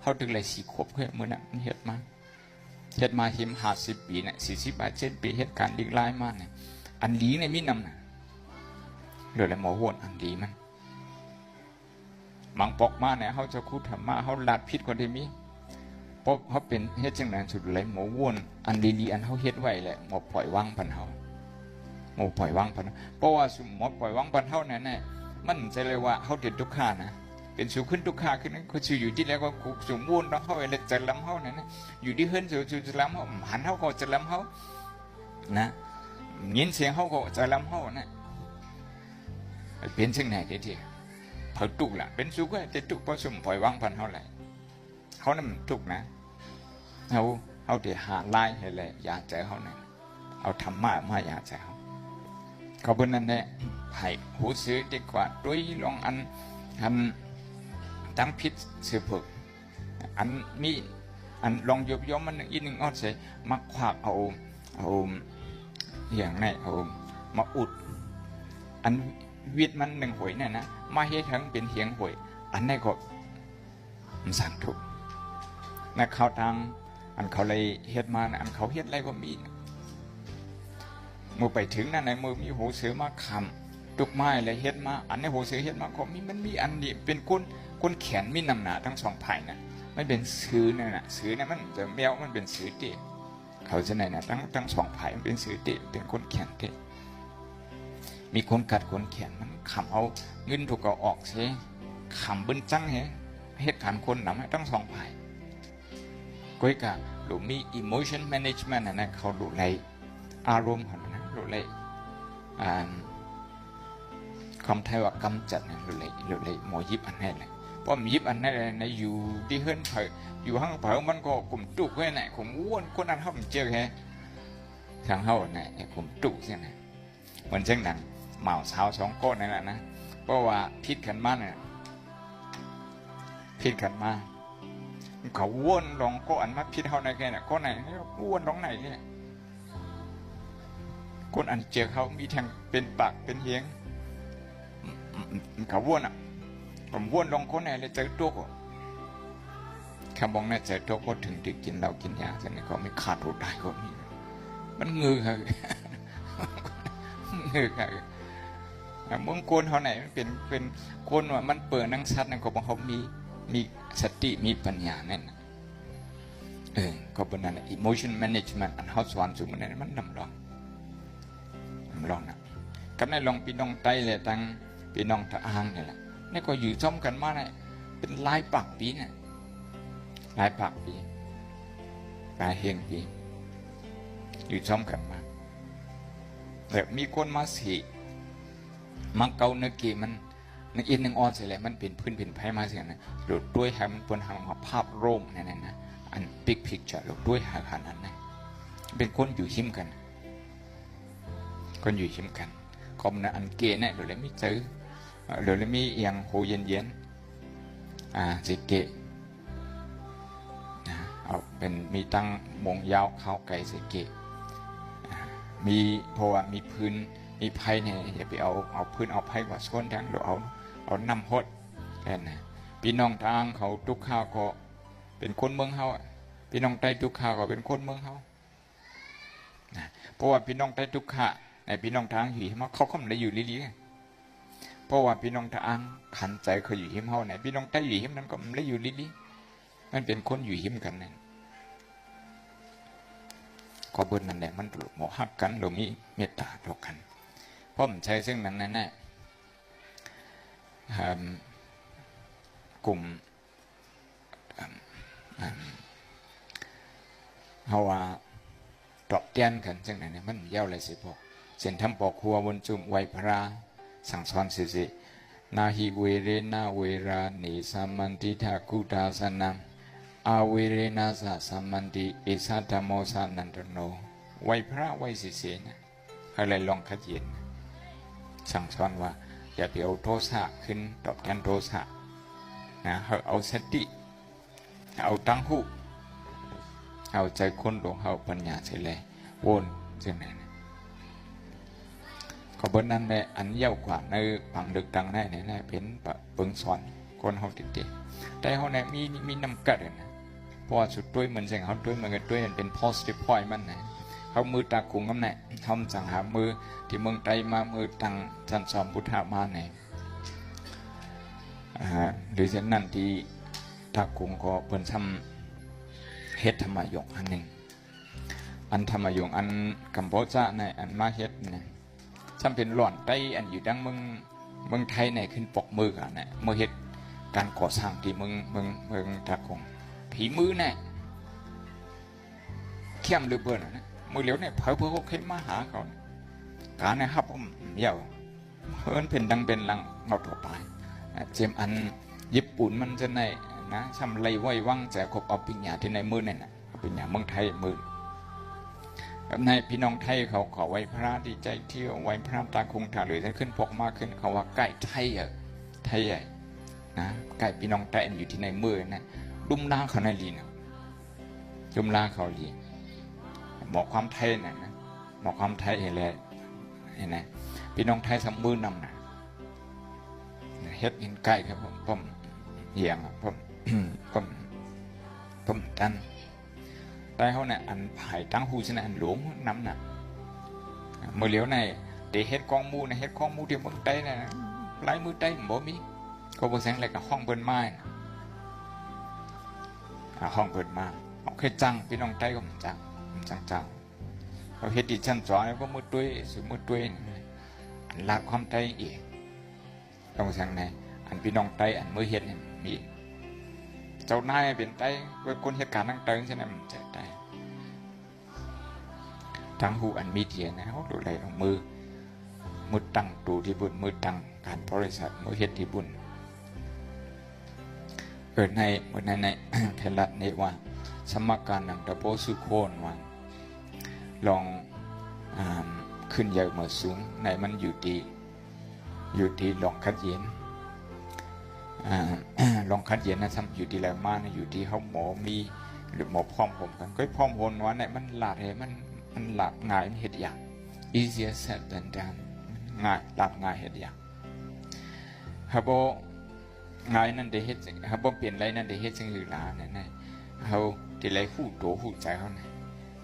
เขาถึงเลยสี่ขวบเพื่อเมื่อนั้นมันเฮ็ดมาเฮ็ดมาหิมหาสิบปีเนี่ยสี่สิบาทเจ็ดปีเหตุการณ์ดีร้ายมากเนี่ยอันดีเนี่ยมีนำนะเหลือแต่หมอวนอันดีมันมังปอกมาเนี่ยเขาจะคูดธรรมะเขาลาดพิษคนที่มีเพราะเขาเป็นเฮ็ดจังนั้นสุดเลยหมอวนอันดีๆอันเขาเฮ็ดไว้แหละหมอปล่อยวางพันเขาหมอปล่อยวางพันเพราะว่าสมหมอปล่อยวางพันเท่านั้นเนี่ยมันจะเลยว่าเขาเด็ดทุกขานะ เป็นสูงขึ้นทุกขาขึ้นนั้นเขาชื่อยู่ที่แล้วก็กุกสมบูรณ์เนาะเขาเอเลจะล้ำเขาเนี่ยนะอยู่ที่เฮิรนสูสูจะล้ำเขาหันเขาก็จะล้ำเขานะยินเสียงเขาก็จะล้ำเขานะเป็นสิ่งไหนเดียวเขาตุกละเป็นสุขก็จะตุกเพราะสมปล่อยวางพันเขาแหละเขานั่นมันตุกนะเขาเขาเดี๋ยวหาไล่ให้เลยอยากเจอเขาเนี่ยเอาธรรมะมาอยากเจอเขาเขาเป็นนั่นแหละให้หูซื้อดีกว่าด้วยลองอันอัน ตั้งพิษสืบฝึกอันมีอันลองยบย่อมมันอีกหนึ่งออดใส่มาควักเอาเอาอย่างไหนเอามาอุด อันวิดมันหนึ่งหวยเนี่ยนะมาเฮ็ดทั้งเป็นเหียงหวย อันนี้ก็มันสั่งถูกนะเขาทางอันเขาเลยเฮ็ดมาอันเขาเฮ็ดอะไรก็มีมือไปถึงนั่นในมือมีหูเสือมาคำตุกไม้เลยเฮ็ดมา อันนี้โหเสือเฮ็ดมาก็มีมันมีอันนี้เป็นก้น ก้นแขนมีน้ำหนาทั้งสองภายนะไม่เป็นซื้อนั่นน่ะซื้อเนี่ยมันจะแมวมันเป็นซื้อเตะเขาจะไหนนะทั้งทั้งสองภายมันเป็นซื้อเตะเป็นก้นแขนเตะมีคนกัดคนแขนมันขำเอาเงินถูกเอาออกเสียขำบึ้นจังเฮเหตุการณ์คนนำให้ทั้งสองภายก้อยกะหรือมี emotion management นะนะเขาดูแลอารมณ์ของนนะดูแลอ่าคำไทยว่ากำจัดนี่ยหรือเลยหรือเลยหมอยิบอันนั้นเลย เพรามันยิบอันนั้นเลยในอยู่ที่เฮิรนเผยอยู่ห้างเผยมันก็กลุ่มตุกไว้ไหนผมอ้วนคนนั้นเขาผมเจอแค่ทางเขาเนี่ยกลุ่มตุกใช่ไหมมันเช่นนั้นเหมาสาสองก้นนั่นแหละนะเพราะว่าพิษกันมาเนี่ยพิษกันมาเขาว้วนลองก็อันมาพิษเขาในแค่เนี่ยก็ไหนว้วนลองไหนเนี่ยคนอันเจอเขามีทางเป็นปากเป็นเฮียงเขาวนอะ ผมว่นลงคนไหนเลยเจอตัวก็คำบอกน่าจอตัวก็ถึงดึกกินเหล้ากินยาฉะนั้นก็ไม่ขาดทุนได้ก็มีมันงือค่ะงือค่ะมึงโกนเขาไหนมันเป็นเป็นโกนว่ามันเปิดนังซัดนั่นก็บอกเขามีมีสติมีปัญญาแน่นเออก็เป็นนั่น emotion management อันเขาสอนสูงมันนั่นมันนำรองนำรองนะก็ในลองปีน้องไตเลยตั้งพี่น้องทะอางนี่แหละ นี่ก็อยู่ซ้อมกันมาเนี่ยเป็นลายปักปีเนี่ยลายปักปีลายเฮงปีอยู่ซ้อมกันมาแบบมีคนมาสีมาเกาเนกีมันนึกอินหนึ่งออนเสียแหละมันเป็นพื้นเป็นไพ่มาเสียนะหลุดด้วยห้มันปนทางมาภาพโรมนั่นนะอันบิ๊กพิกจะหลุดด้วยหาขนาดนั้นเป็นคนอยู่หิมกัน คนอยู่หิมกันก็มันอันเกเนี่ยเดี๋ยวเลยไม่เจอ เดี๋ยวเลยมีเอียงโหเย็นเย็นอ่าสิเกะนะเอาเป็นมีตั้งมงยาวเข้าไก่สิเกะมีเพราะว่ามีพื้นมีไผ่เนี่ยอย่าไปเอาเอาพื้นเอาไผ่กว่าส้นทางเดี๋ยวเอาเอาน้ำหดแค่นั้นพี่น้องทางเขาทุกข้าวก็เป็นคนเมืองเฮาพี่น้องใต้ทุกข้าวก็เป็นคนเมืองเฮานะเพราะว่าพี่น้องใต้ทุกข้าในพี่น้องทางหิมเขาเขาไม่ได้อยู่ลิลี เพราะว่าพี่น้องทางขันใจเขาอยู่หิมเขาไหนพี่น้องใต้อยู่หิมนั้นก็ไม่ได้อยู่ลิลีมันเป็นคนอยู่หิมกันนั่นก็เบิ้นั่นแหละมันหมอหักกันเรามีเมตตาต่อกันเพราะมันใช้ซึ่งนั้นนั่นแน่กลุ่มเฮาว่าตอบเตียนกันซึ่งนั้นมันเย้าเลยสิพ่อเส้นทำปอกครัวบนจุ่มไวพระ สั่งสอนสิสินาหิเวเรนาเวรานิสัมมันติทากุตาสนังอาเวเรนาสะสัมมันติเอสัตโมสานันตโนไวพระไวสิเสนะอะไรลองขยีนสั่งสอนว่า อย่าไปเอาโทสะขึ้นตอบแทนโทสะนะเอาสติเอาตั้งหูเอาใจคนหลงเอาปัญญาเฉยเลยวนจึงไหน ก็บนนั้นแม่อันเย้ากว่าในผังดึกดังแน่เนี่เป็นปะเปิงสอนคนเขาติดติแต่เขาเนี่ยมีมีน้ำกัดนะเพราะสุดด้วยเหมือนเสิ่งเขาด้วยเหมันก็ด้วยเป็น positive point มันนะเขามือตาคุงกำแน่ทำสังหามือที่เมืองไทยมามือตังสันสอมพุทธามาเนี่ยหรือเช่นนั้นที่ตาคุงก็เพิ่นทำเฮ็ดธรรมยงอันหนึ่งอันธรรมยงอันกัมพูชาในอันมาเฮ็ดเนี่ย จำเป็นหล่อนไต้อันอยู่ดังเมืองเมืองไทยในขึ้นปกมือกันเนี่ยเมื่อเฮ็ดการก่อสร้างที่เมืองเมืองเมืองตะกงผีมือเนี่ยเข้มหรือเบิ่นนะมือเหลียวเนี่ยเผาเพื่อเขาเข้มมาหาเขาเนี่ยการนะครับผมเยาวเฮินเป็นดังเป็นลังเอาตัวไปเจมอันญี่ปุ่นมันจะในนะทำไรไว้ว่างแจกครบเอาปิญญาที่ในมือเนี่ยนะปิญญาเมืองไทยมือ ในพี่น้องไทยเขาขอไหว้พระดีใจเที่ยวไหว้พระตาคงถาหรือจะขึ้นพกมากขึ้นเขาว่าใกล้ไทยอะไทยใหญ่นะใกล้พี่น้องไทยอันอยู่ที่ในมือนะดุมล่าเขาในลีนะดุมล่าเขาลีหมอกความไทยนะนะหมอกความไทยเห็นเลยเห็นไหมพี่น้องไทยสมมือนำนะเฮ็ดเห็นใกล้ครับผมผมเหียงผมผมผมตัน แต่เขาเนี่ยอันผายตั้งหูชนะอันหลวงน้ำหน่ะเมื่อเหลียวในเดเฮ็ดกองมูในเฮ็ดกองมูเดียวมืองใต้น่ะลายมือใต้บ่มีก็บ่แสงอะไรกับห้องเปิ้นไม้น่ะห้องเปิ้นมาเอาเคยจังพี่น้องใต้ก็มันจังมันจังจังเขาเฮ็ดดิชั้นสองแล้วก็มือตุ้ยสุมือตุ้ยนี่อันลากความใต้อีกต้องแสงในอันพี่น้องใต้อันมือเฮ็ดนี่มี เจ้านายเป็นไต้เว้ยคนเหตุการณ์ตั้งเติงใช่ไหมมันจะได้ทั้งหูอันมีเดียนะเขาดูแลเอามือมือตั้งตูที่บุญมือตั้งการบริษัทมือเฮ็ดที่บุญเออในเมื่อในในเทลัดนี่ว่า สมการนังตะโปสุโคนว่าลองอขึ้นใหญ่มาสูงในมันอยู่ดีอยู่ที่ลองคัดเย็น อ่าลองคัดเย็นนะซ้ำอยู่ที่แรงมานะอยู่ที่เขาหมอมีหรือหมอพร้อมผมกันก็พร้อมพนวันเนี่ยมันหลาดเหมันมันหลาดง่ายมันเหตุอย่าง easier said than done ง่ายหลาดง่ายเหตุอย่างเขาบอกง่ายนั่นเดเหตุเขาบอกเปลี่ยนอะไรนั่นเดเหตุสิ่งอื่นหลาเนี่ยนะเขาที่ไรหูโตหูใจเขาเนี่ย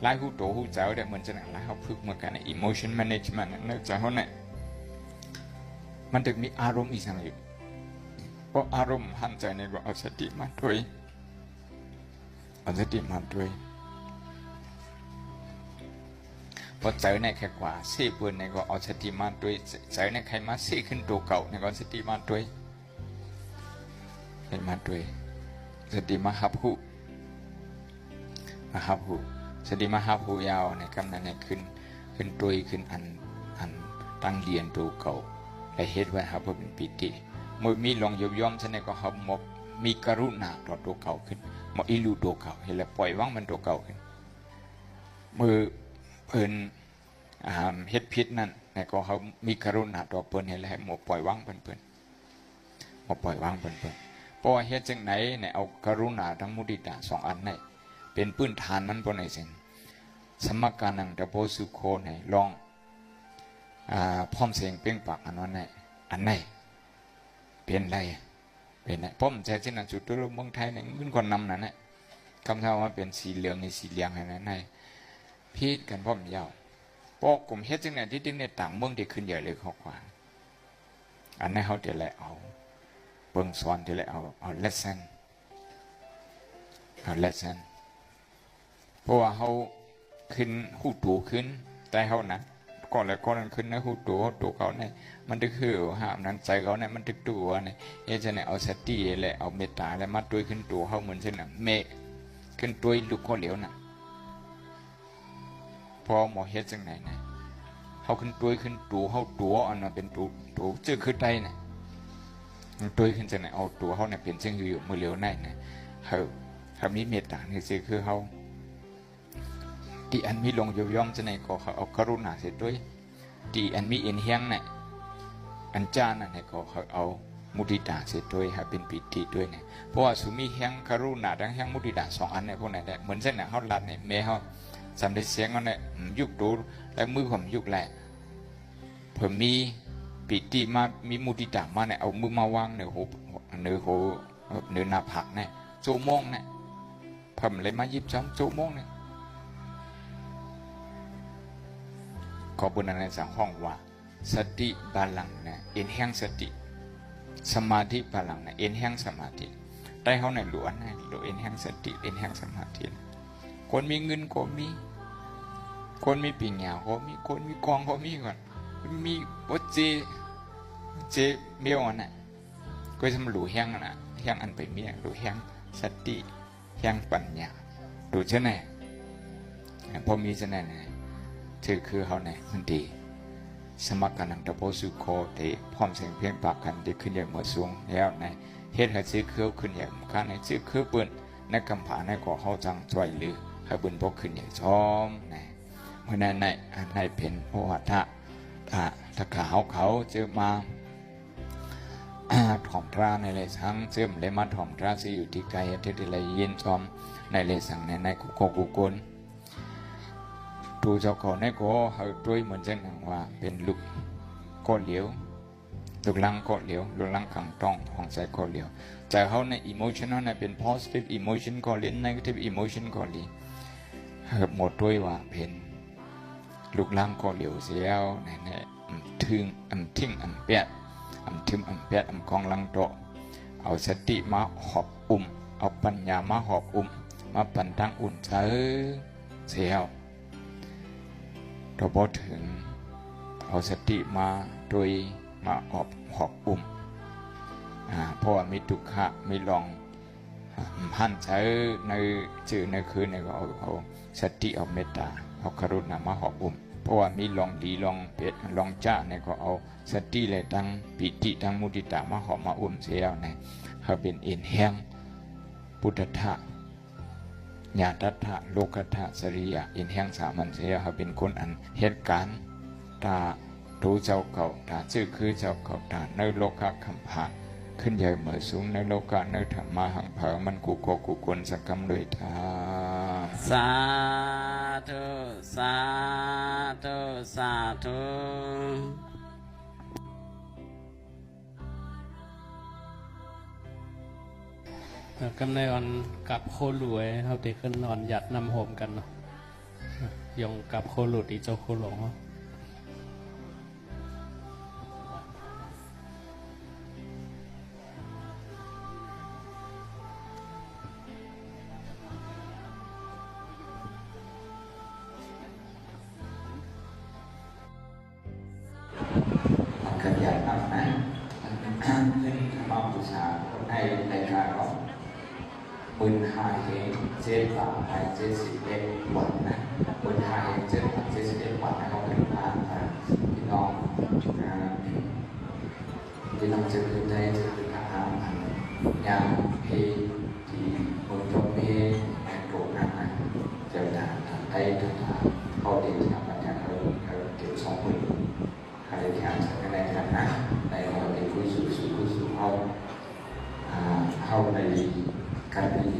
ไล่หูโตหูใจเขาเนี่ยเหมือนจะหนังไล่เขาพึกเหมือนกันใน emotion management นั่นใจเขาเนี่ยมันถึงมีอารมณ์อีกสังอยู่ เพราะอารมณ์หันใจในว่าเอาสติมาด้วยเอาสติมาด้วยพอใจในแค่กว่าเสียปืนในก็เอาสติมาด้วยใจในใครมาเสียขึ้นตัวเก่าในก็สติมาด้วยเป็นมาด้วยสติมาหับหูมาหับหูสติมาหับหูยาวในกำนันในขึ้นขึ้นตัวขึ้นอันอันตั้งเรียนตัวเก่าและเหตุไว้ครับเพื่อเป็นปิติ มื่อมีลองยบยอมฉันก็เขาหมกมีกรุณาต่อตัวเก่าขึ้นหมออีลูตัวเก่าเห็นแล้วปล่อยว่างมันตัวเก่าขึ้นมือเพิ่นเฮ็ดพิษนั่นในก็เขามีกรุณาต่อเพิ่นเห็นแล้วหมอปล่อยว่างเพิ่นเพิ่นหมอปล่อยว่างเพิ่นเพิ่นเพราะเฮ็ดจังไหนเนี่ยเอากรุณาทั้งมุติตาสองอันนี่เป็นพื้นฐานมันบ่ไหนสิ่งสมการนังตะโพสุโคไหนลองอ่าพร้อมเสียงเป้งปากอันนั้นไหนอันไหน เป็นไรเป็นไรผมใจที่นั่นสุดตัวเมืองไทยเนี่ยมันคนนำนั่นแหละคำถามว่าเป็นสีเหลืองในสีเหลืองอะไรนั่นในพีดกันพ่อมยาวปอกกลุ่มเฮ็ดจังไหนที่ดึงในต่างเมืองที่ขึ้นใหญ่เลยข้อความอันนั้นเขาเดี๋ยวแหละเอาเบิ่งสอนเดี๋ยวแหละเอาเอาเลสเซนเอาเลสเซนเพราะว่าเขาขึ้นหูตูขึ้นแต่เขานะ ก่อนแล้วก่อนนั้นขึ้นนะหูตูหูตูเขาเนี่ยมันจะคือห้ามนั้นใจเขาเนี่ยมันจะตัวเนี่ยเอจะเนี่ยเอาสติแหละเอาเมตตาแล้วมาด้วยขึ้นตัวเขาเหมือนเช่นน่ะเมฆขึ้นตัวลูกข้อเหลวน่ะพอหมอเฮ็ดจังไหนนะเขาขึ้นตัวขึ้นตัวเขาตัวอันนั้นเป็นตัวตัวจอคือใจน่ะมันตัวขึ้นจังไหนเอาตัวเขาเนี่ยเป็นเช่นอยู่มือเหลวในนะเขาเขามีเมตตาเนี่สิคือเขา ที่อันมีลงย่อมจะไหนก็เขาเอากรุณาเสียด้วยที่อันมีเอ็นเฮียงเนี่ยอันจานั่นเนี่ยก็เขาเอามุติตาเสร็จด้วยครับเป็นปิติด้วยเนี่ยเพราะว่าสุมีแห้งคารุณาทั้งแห้งมุติตาสองอันเนี่ยพวกนั้นแหละเหมือนเส้นเนี่ยเขาลัดเนี่ยเมเขาสำเร็จเสียงเขาเนี่ยยุกดูแล้วมือผมยุกแหละผมมีปิติมามีมุติตามาเนี่ยเอามือมาวางเหนี่ยโหนือโหเหนือหน้าผักเนี่ยจูโมงเนี่ยเพิ่มเลยมายิบจ้อมจูโมงเนี่ย ขอบุญในสังห้องว่า สติบาลังนะเอ็นแห้งสติ สมาธิบาลังนะเอ็นแห้งสมาธิได้เขาในหลวนนะหลวเอ็นแห้งสติเอ็นแห้งสมาธิคนมีเงินก็มี คนมีปิญญาก็มีคนมีกองก็มีก่อนมีวัจเจเจเมียวน่ะก็ทำหลูแห้งน่ะแห้งอันไปเมียหลูแห้งสติแห้งปัญญาดูเช่นไหนพอมีเช่นไหน ถือคือเขาไหนมันดี สมัครกันนังตะโพสุโคเตพร้อมเสียงเพียงปากกันได้ขึ้นอย่างเหมือสูงแล้วในเฮ็ดให้ซื้อเครือขึ้นอย่างข้าในซื้อเครือปืนในกำผาในก่อเขาจังช่วยหรือให้บุญพกขึ้นอย่างชอมในเมื่อนั้นในอันในเป็นโอหัตะถ้าถ้าขาวเขาเจอมาถ่อมตราในเลยสังเสื่อมเลยมาถ่อมตราสิอยู่ที่ไกลเทติเลยยินชอมในเลยสังในในกุโกกุกุล ตูเจ้าของในโกเฮาด้วยเหมือนเช่นหนังว่าเป็นลูกโกเหลียวลูกลังโกเหลียวลูกลังขังต้องของใจโกเหลียวใจเขาใน emotional ในเป็น positive emotion ก็เลียน negative emotion ก็เลียนเฮาหมดด้วยว่าเป็นลูกลังโกเหลียวเสียวในในอืมถึงอันทิ้งอันเปียดอำทึมอำแปดอำกองลังโตเอาสติมาหอบอุ่มเอาปัญญามาหอบอุ่มมาปันตั้งอุ่นเสืเสียว เราพอถึงเอาสติมาโดยมาอบหอบอุ่มเพราะว่ามีทุกขะมีลองพันเสืในจื่อในคืนในก็เอาเอาสติเอาเมตตาเอากรุณามาหอบอุ่มเพราะว่ามีลองดีลองเป็ดลองจ้าเนี่ยก็เอาสติเลยตั้งปิติตั้งมุติตามาหอมมาอุ่มเสียเนี่เขาเป็นเอ็นแห้งพุทธะ ญาตัทะโลกทะสริยะอ็นแห้งสามัญเสียเขาเป็นคนอันเหตุการณ์ตารู้เจ้าเก่าตาชื่อคือเจ้าเก่าตาในโลกะคำผาขึ้นใหญ่เหมือสูงในโลกะในธรรมะหังเผามันกุโกกุกลสักกรรมด้วยทาสาธุสาธุสาธุ กำในอ่อนกับโครวยเขาติขึ้นนอนหยัดนำโหมกันเนาะยองกับโคหลุดอีเจ้าโคหลงเนาะขยันมากนะขึ้นมาบูชาในในการของ ปืนหายเองเจ็ดบาทหายเจ็ดสิบเอ็ดวันนะปืนหายเจ็ดบาทเจ็ดสิบเอ็ดวันนะเขาเป็นพานนะพี่น้องนพี่น้องจะคือได้จะคืออาหารอย่างเพที่คนจบเพในโกนั้นนะจะได้ได้ทุกทางเขาเด็กทำมาจากเขาเขาเก็บสองหมื่น hay là khám sẽ cái này là nát này là cái cuối sự sự cuối sự hậu à hậu này cách này dễ Gracias.